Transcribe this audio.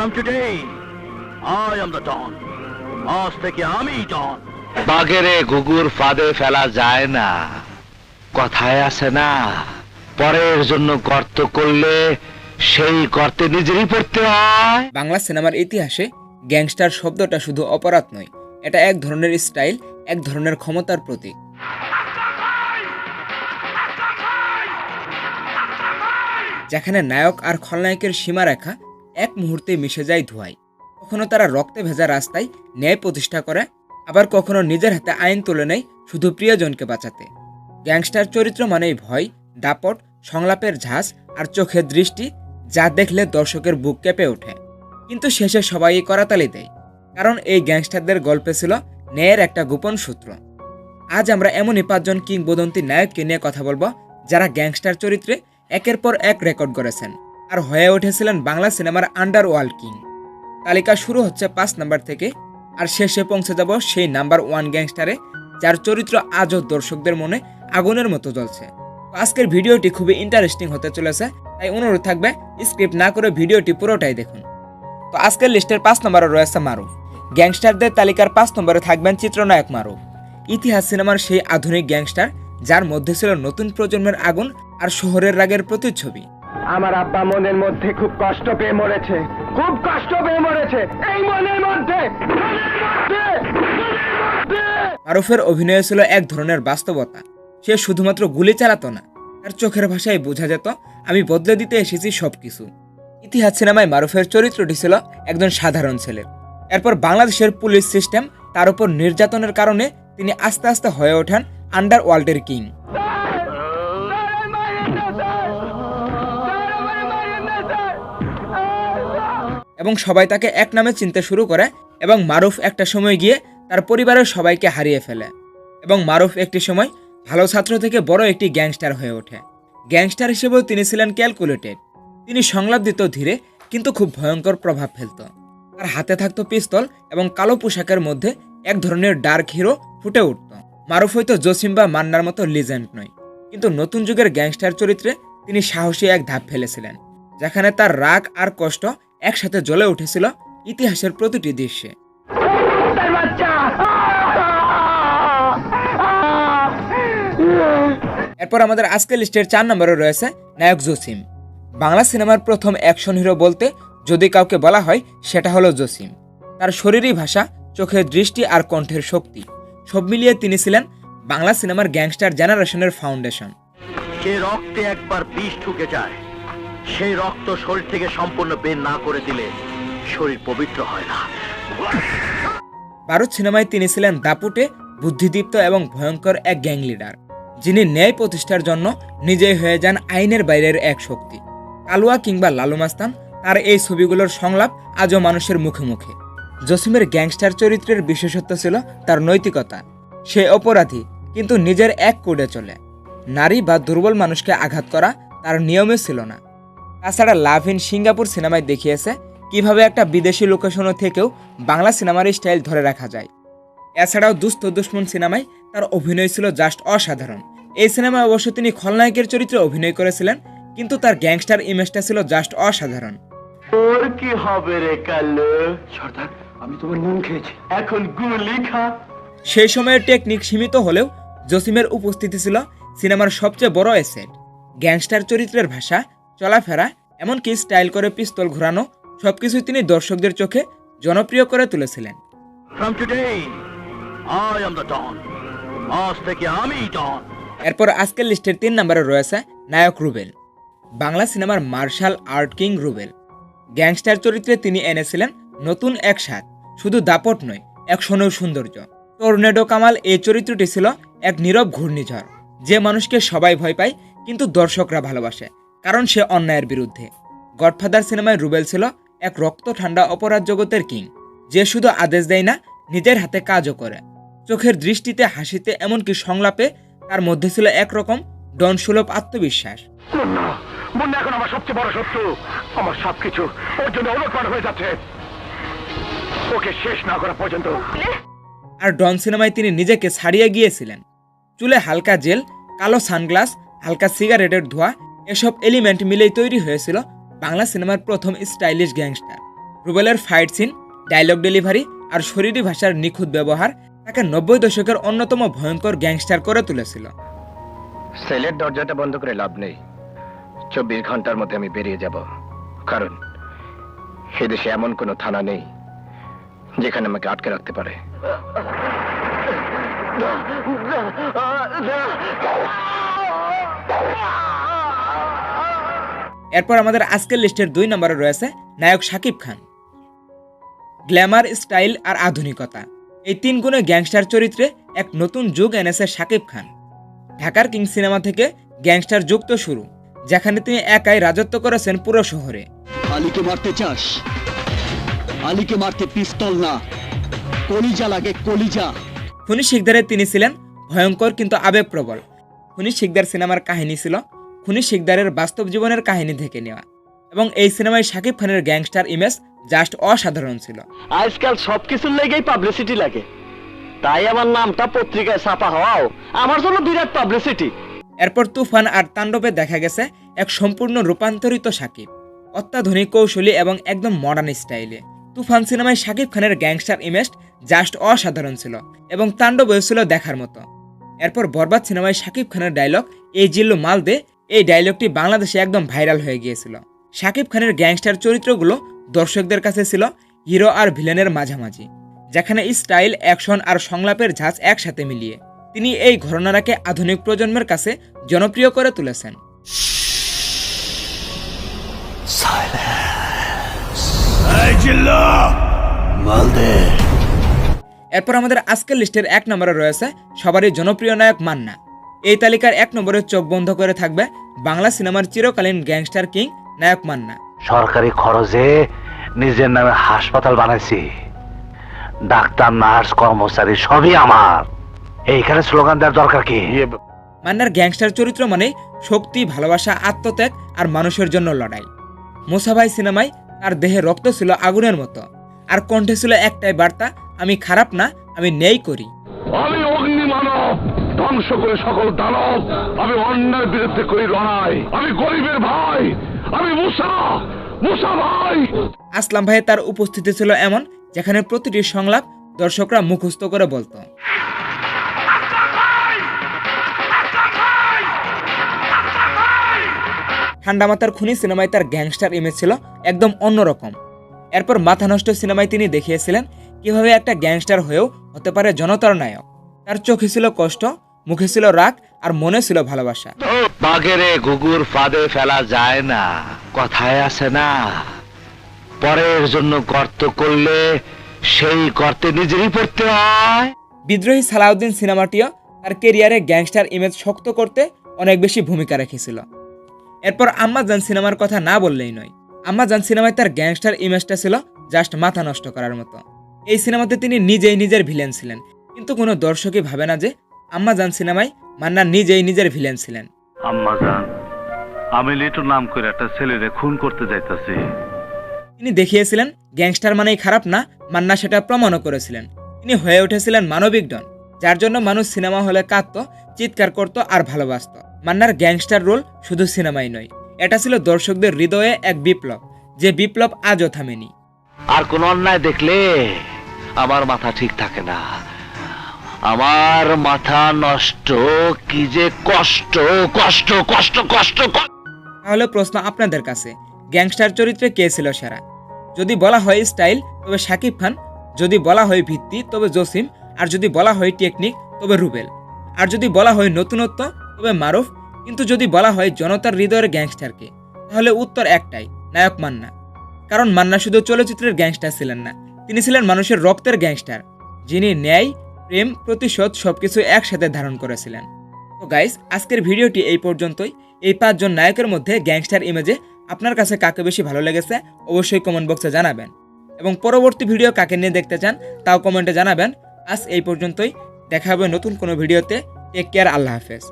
From today, I am the Don. আজ থেকে আমি ডন বাগেরে গুগুর ফাঁদে ফেলা যায় না। কথায় আছে না। পরের জন্য গর্ত করলে সেই গর্তে নিজেরই পড়তে হয়। বাংলা সিনেমার ইতিহাসে গ্যাংস্টার শব্দটা শুধু অপরাধ নয় এটা এক ধরনের স্টাইল এক ধরনের ক্ষমতার প্রতীক। যেখানে নায়ক আর খলনায়কের সীমারেখা এক মুহূর্তে মিশে যায় ধোঁয়ায়। কখনো তারা রক্তে ভেজা রাস্তায় ন্যায় প্রতিষ্ঠা করে, আবার কখনো নিজের হাতে আইন তুলে নেয় শুধু প্রিয়জনকে বাঁচাতে। গ্যাংস্টার চরিত্র মানেই ভয়, দাপট, সংলাপের ঝাঁস আর চোখের দৃষ্টি যা দেখলে দর্শকের বুক কেঁপে ওঠে। কিন্তু শেষে সবাই করাতালি দেয়, কারণ এই গ্যাংস্টারদের গল্পে ছিল ন্যায়ের একটা গোপন সূত্র। আজ আমরা এমনই পাঁচজন কিংবদন্তি নায়ককে নিয়ে কথা বলব যারা গ্যাংস্টার চরিত্রে একের পর এক রেকর্ড করেছেন আর হয়ে উঠেছিলেন বাংলা সিনেমার আন্ডার ওয়ার্ল্ড কিং। তালিকা শুরু হচ্ছে পাঁচ নাম্বার থেকে, আর শেষে পৌঁছে যাব সেই নাম্বার ওয়ান গ্যাংস্টারে, যার চরিত্র আজও দর্শকদের মনে আগুনের মতো জ্বলছে। আজকের ভিডিওটি খুবই ইন্টারেস্টিং হতে চলেছে, তাই অনুরোধ থাকবে স্ক্রিপ্ট না করে ভিডিওটি পুরোটাই দেখুন। তো আজকের লিস্টের পাঁচ নম্বরে রয়েছে মারুফ গ্যাংস্টারদের তালিকার পাঁচ নম্বরে থাকবেন চিত্রনায়ক মারুফ ইতিহাস সিনেমার সেই আধুনিক গ্যাংস্টার, যার মধ্যে ছিল নতুন প্রজন্মের আগুন আর শহরের রাগের প্রতিচ্ছবি। আমার আব্বা মনের মধ্যে খুব কষ্ট পেয়ে মরেছে। খুব কষ্ট পেয়ে মরেছে। এই মনের মধ্যে। মারুফের অভিনয় ছিল এক ধরনের বাস্তবতা। সে শুধুমাত্র গুলি চালাতো না, তার চোখের ভাষায় বোঝা যেত, আমি বদলে দিতে এসেছি সবকিছু। ইতিহাস সিনেমায় মারুফের চরিত্রটি ছিল একজন সাধারণ ছেলে এরপর বাংলাদেশের পুলিশ সিস্টেম তার উপর নির্যাতনের কারণে তিনি আস্তে আস্তে হয়ে ওঠেন আন্ডার ওয়ার্ল্ডের কিং। এবং সবাই তাকে এক নামে চিনতে শুরু করে এবং মারুফ একটা সময় গিয়ে তার পরিবারের সবাইকে হারিয়ে ফেলে। এবং মারুফ একটি সময় ভালো ছাত্র থেকে বড় একটি গ্যাংস্টার হয়ে ওঠে। গ্যাংস্টার হিসেবেও তিনি ছিলেন ক্যালকুলেটেড। তিনি সংলাপ দিত ধীরে, কিন্তু খুব ভয়ঙ্কর প্রভাব ফেলত। তার হাতে থাকতো পিস্তল এবং কালো পোশাকের মধ্যে এক ধরনের ডার্ক হিরো ফুটে উঠত। মারুফ হয়তো জসিম বা মান্নার মতো লিজেন্ড নয়, কিন্তু নতুন যুগের গ্যাংস্টার চরিত্রে তিনি সাহসী এক ধাপ ফেলেছিলেন, যেখানে তার রাগ আর কষ্ট একসাথে জ্বলে উঠেছিল ইতিহাসের প্রতিটি দৃশ্যে। এরপর আমাদের আজকের লিস্টের চার নম্বরে রয়েছে নায়ক জসিম। বাংলা সিনেমার প্রথম অ্যাকশন হিরো বলতে যদি কাউকে বলা হয়, সেটা হলো জসিম। তার শরীরী ভাষা, চোখের দৃষ্টি আর কণ্ঠের শক্তি। সব মিলিয়ে তিনি ছিলেন বাংলা সিনেমার গ্যাংস্টার জেনারেশনের ফাউন্ডেশন। যে রক্তে একবার বিষ ঢুকে যায় সেই রক্ত শরীর থেকে সম্পূর্ণ বের না করে দিলে শরীর পবিত্র হয় না। ভারত সিনেমায় তিনি ছিলেন দাপুটে বুদ্ধিদীপ্ত এবং ভয়ঙ্কর এক গ্যাং লিডার, যিনি ন্যায় প্রতিষ্ঠার জন্য নিজেই হয়ে যান আইনের বাইরের এক শক্তি। কালুয়া কিংবা লালু মাস্তান তার এই ছবিগুলোর সংলাপ আজও মানুষের মুখে মুখে। জসিমের গ্যাংস্টার চরিত্রের বিশেষত্ব ছিল তার নৈতিকতা। সে অপরাধী, কিন্তু নিজের এক কোডে চলে। নারী বা দুর্বল মানুষকে আঘাত করা তার নিয়মে ছিল না। তাছাড়া লাভ ইন সিঙ্গাপুর সিনেমায় দেখিয়েছে কীভাবে একটা বিদেশি লোকেশনও থেকেও বাংলা সিনেমার স্টাইল ধরে রাখা যায়। এছাড়াও দুস্থ দুশ্মন সিনেমায় তার অভিনয় ছিল জাস্ট অসাধারণ। এই সিনেমায় অবশ্য তিনি খলনায়কের চরিত্রে অভিনয় করেছিলেন কিন্তু তার গ্যাংস্টার ইমেজটা ছিল জাস্ট অসাধারণ। তোর কি হবে রে কাল্লু সর্দার আমি তোমার নুন খেয়েছি। এখন গুলি খা। সেই সময়ের টেকনিক সীমিত হলেও জসিমের উপস্থিতি ছিল সিনেমার সবচেয়ে বড় এসেট গ্যাংস্টার চরিত্রের ভাষা চলাফেরা এমনকি স্টাইল করে পিস্তল ঘোরানো সবকিছুই তিনি দর্শকদের চোখে জনপ্রিয় করে তুলেছিলেন। এরপর আজকের লিস্টের তিন নম্বরে রয়েছে নায়ক রুবেল বাংলা সিনেমার martial art king Rubel. Gangster চরিত্রে তিনি এনেছিলেন নতুন এক স্বাদ শুধু দাপট নয় এক সোনৌ সৌন্দর্য। টর্নেডো কামাল এই চরিত্রটি ছিল এক নীরব ঘূর্ণিঝড় যে মানুষকে সবাই ভয় পায় কিন্তু দর্শকরা ভালোবাসে। কারণ সে অন্যায়ের বিরুদ্ধে। গডফাদার সিনেমায় রুবেল ছিল এক রক্ত ঠান্ডা অপরাধ জগতের কিং যে শুধু আদেশ দেয় না নিজের হাতে কাজও করে। চোখের দৃষ্টিতে হাসিতে এমনকি সংলাপে তার মধ্যে ছিল একরকম ডনসুলভ আত্মবিশ্বাস। মুন্না মুন্না এখন আমার সবচেয়ে বড় শত্রু। আমার সবকিছু ওর জন্য ওলটপাট হয়ে যাচ্ছে। ওকে শেষ না করা পর্যন্ত। আর ডন সিনেমায় তিনি নিজেকে ছাড়িয়ে গিয়েছিলেন। চুলে হালকা জেল কালো সানগ্লাস হালকা সিগারেটের ধোঁয়া এসব এলিমেন্ট মিলেই তৈরি হয়েছিল বাংলা সিনেমার প্রথম স্টাইলিশ গ্যাংস্টার রুবেলের ফাইট সিন ডায়লগ ডেলিভারি আর শরীরী ভাষার নিখুঁত ব্যবহার তাকে নব্বই দশকের অন্যতম ভয়ঙ্কর গ্যাংস্টার করে তুলেছিল সেলের দরজাটা বন্ধ করে লাভ নেই চব্বিশ ঘণ্টার মধ্যে আমি বেরিয়ে যাব কারণ এদেশে এমন কোনো থানা নেই যেখানে আমাকে আটকে রাখতে পারে এরপর আমাদের আজকের লিস্টের দুই নম্বরে রয়েছে নায়ক শাকিব খান। গ্ল্যামার স্টাইল আর আধুনিকতা। এই তিন গুণে গ্যাংস্টার চরিত্রে এক নতুন যুগ এনেছে শাকিব খান। ঢাকার কিং সিনেমা থেকে গ্যাংস্টার যুগ তো শুরু যেখানে তিনি একাই রাজত্ব করেছেন পুরো শহরে। আলীকে মারতে চাস? আলীকে মারতে পিস্তল না। কলিজা লাগে কলিজা। খুনি শিকদারে তিনি ছিলেন ভয়ঙ্কর কিন্তু আবেগপ্রবল। খুনি শিকদার সিনেমার কাহিনী ছিল খুনি শিকদারের বাস্তব জীবনের কাহিনী থেকে নেওয়া। এবং এই সিনেমায় শাকিব খানের গ্যাংস্টার ইমেজ জাস্ট অসাধারণ ছিল। আজকাল সবকিছুর লেগেই পাবলিসিটি লাগে। তাই আমার নামটা পত্রিকায় ছাপা হওয়াও আমার জন্য বিরাট পাবলিসিটি। এরপর তুফান আর তাণ্ডবে দেখা গেছে এক সম্পূর্ণ রূপান্তরিত সাকিব অত্যাধুনিক কৌশলী এবং একদম মডার্ন স্টাইলে তুফান সিনেমায় শাকিব খানের গ্যাংস্টার ইমেজ জাস্ট অসাধারণ ছিল এবং তাণ্ডবেও ছিল দেখার মতো। এরপর বরবাদ সিনেমায় শাকিব খানের ডায়লগ এই জিল্লু মাল দে এই ডায়লগটি বাংলাদেশে একদম ভাইরাল হয়ে গিয়েছিল। শাকিব খানের গ্যাংস্টার চরিত্রগুলো দর্শকদের কাছে ছিল হিরো আর ভিলেনের মাঝামাঝি যেখানে স্টাইল অ্যাকশন আর সংলাপের ঝাঁজ একসাথে মিলিয়ে তিনি এই ঘটনাটাকে আধুনিক প্রজন্মের কাছে জনপ্রিয় করে তুলেছেন। এরপর আমাদের আজকের লিস্টের এক নম্বরে রয়েছে সবারই জনপ্রিয় নায়ক মান্না। এই তালিকার এক নম্বরে চোখ বন্ধ করে থাকবে বাংলা সিনেমার চিরকালীন গ্যাংস্টার কিং নায়ক মান্না। সরকারি খরচে নিজের নামে হাসপাতাল বানাইছি। ডাক্তার নার্স কর্মচারী সবই আমার। এইখানে স্লোগান দেওয়ার দরকার কি? মান্নার গ্যাংস্টার চরিত্র মানে শক্তি ভালোবাসা আত্মত্যাগ আর মানুষের জন্য লড়াই। মুসাভাই সিনেমায় তার দেহে রক্ত ছিল আগুনের মতো। আর কণ্ঠে ছিল একটাই বার্তা আমি খারাপ না আমি নেই করি। ধ্বংস করে সকল দানব। আমি অন্যায়ের বিরুদ্ধে করি লড়াই। আমি গরিবের ভাই। আমি মুসা। মুসা ভাই। আসলাম ভাইয়ের তার উপস্থিতি ছিল এমন যেখানে প্রতিটি সংলাপ দর্শকরা মুখস্থ করে বলতো। ঠান্ডা মাথার খুনি সিনেমায় তার গ্যাংস্টার ইমেজ ছিল একদম অন্যরকম। এরপর মাথা নষ্ট সিনেমায় তিনি দেখিয়েছিলেন কীভাবে একটা গ্যাংস্টার হয়েও হতে পারে জনতার নায়ক। তার চোখে ছিল কষ্ট মুখে ছিল রাগ আর মনে ছিল ভালোবাসা। বাগেরে গুগুর ফাঁদে ফেলা যায় না কথায় আছে না। পরের জন্য গর্ত করলে সেই গর্তে নিজেরই পড়তে হয়। বিদ্রোহী সালাউদ্দিন সিনেমাটিও তার কেরিয়ারে গ্যাংস্টার ইমেজ শক্ত করতে অনেক বেশি ভূমিকা রেখেছিল। এরপর আম্মাজান সিনেমার কথা না বললেই নয় আম্মাজান সিনেমায় তার গ্যাংস্টার ইমেজটা ছিল জাস্ট মাথা নষ্ট করার মতো। এই সিনেমাতে তিনি নিজেই নিজের ভিলেন ছিলেন কিন্তু কোনো দর্শকই ভাবে না যে আম্মাজান সিনেমায় মান্না নিজেই নিজের ভিলেন ছিলেন। আম্মা জান আমি লিটুর নাম করে একটা ছেলেরে খুন করতে যাইতাছি। তিনি দেখিয়েছিলেন গ্যাংস্টার মানেই খারাপ না মান্না সেটা প্রমাণও করেছিলেন। তিনি হয়ে উঠেছিলেন মানবিক ডন যার জন্য মানুষ সিনেমা হলে কাঁদত চিৎকার করত আর ভালোবাসত। মান্নার গ্যাংস্টার রোল শুধু সিনেমাই নয় এটা ছিল দর্শকদের হৃদয়ে এক বিপ্লব যে বিপ্লব আজও থামেনি। আর কোন অন্যায় দেখলে আমার মাথা ঠিক থাকে না। আমার মাথা নষ্ট, কি যে কষ্ট কষ্ট কষ্ট কষ্ট তাহলে প্রশ্ন আপনাদের কাছে। গ্যাংস্টার চরিত্রে কে ছিল সেরা? যদি বলা হয় স্টাইল, তবে শাকিব খান। যদি বলা হয় ভিত্তি, তবে জসিম। আর যদি বলা হয় টেকনিক, তবে রুবেল। আর যদি বলা হয় নতুনত্ব, তবে মারুফ। কিন্তু যদি বলা হয় জনতার হৃদয়ের গ্যাংস্টারকে, তাহলে উত্তর একটাই, নায়ক মান্না। কারণ মান্না শুধু চলচ্চিত্রের গ্যাংস্টার ছিলেন না, তিনি ছিলেন মানুষের রক্তের গ্যাংস্টার। যিনি ন্যায় প্রেম, প্রতিশোধ সবকিছু একসাথে ধারণ করেছিলেন। তো গাইস আজকের ভিডিওটি এই পর্যন্তই। এই পাঁচজন নায়কের মধ্যে গ্যাংস্টার ইমেজে আপনার কাছে কাকে বেশি ভালো লেগেছে অবশ্যই কমেন্ট বক্সে জানাবেন। এবং পরবর্তী ভিডিও কাকে নিয়ে দেখতে চান, তাও কমেন্টে জানাবেন। আজ এই পর্যন্তই। দেখা হবে নতুন কোনো ভিডিওতে টেক কেয়ার আল্লাহ হাফেজ।